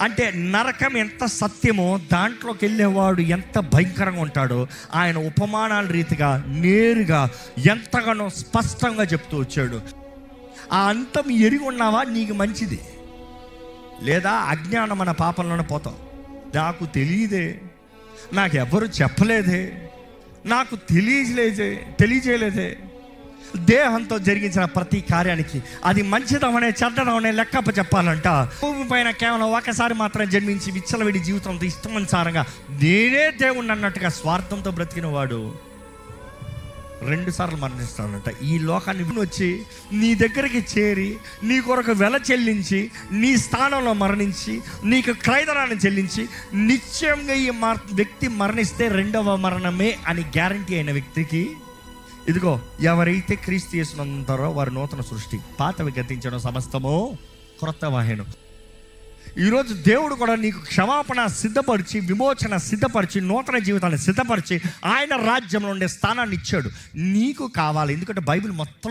అంటే నరకం ఎంత సత్యమో దాంట్లోకి వెళ్ళేవాడు ఎంత భయంకరంగా ఉంటాడో ఆయన ఉపమానాల రీతిగా నేరుగా ఎంతగానో స్పష్టంగా చెప్తూ వచ్చాడు. ఆ అంతం ఎరిగి ఉన్నావా? నీకు మంచిది. లేదా అజ్ఞానం మన పాపంలోనే పోతావు నాకు తెలియదే. నాకు చెప్పలేదే. నాకు తెలియలేదే తెలియజేయలేదే. దేహంతో జరిగించిన ప్రతి కార్యానికి అది మంచిదమనే చెడ్డదమనే లెక్కప్ప చెప్పాలంట. భూమి పైన కేవలం ఒకసారి మాత్రం జన్మించి విచ్చలవిడి జీవితంతో ఇష్టమనుసారంగా నేనే దేవుణ్ణి అన్నట్టుగా స్వార్థంతో బ్రతికిన వాడు రెండు సార్లు మరణిస్తాడంట. ఈ లోకాన్ని వచ్చి నీ దగ్గరికి చేరి నీ కొరకు వెల చెల్లించి నీ స్థానంలో మరణించి నీకు క్రైదనాన్ని చెల్లించి నిశ్చయంగా ఈ మర వ్యక్తి మరణిస్తే రెండవ మరణమే అని గ్యారంటీ అయిన వ్యక్తికి ఇదిగో ఎవరైతే క్రీస్తు చేసినంతారో వారి నూతన సృష్టి. పాతవి గతించడం సమస్తము క్రొత్త వాహనం. ఈరోజు దేవుడు కూడా నీకు క్షమాపణ సిద్ధపరిచి విమోచన సిద్ధపరిచి నూతన జీవితాన్ని సిద్ధపరిచి ఆయన రాజ్యంలో ఉండే స్థానాన్ని ఇచ్చాడు. నీకు కావాలి. ఎందుకంటే బైబిల్ మొత్తం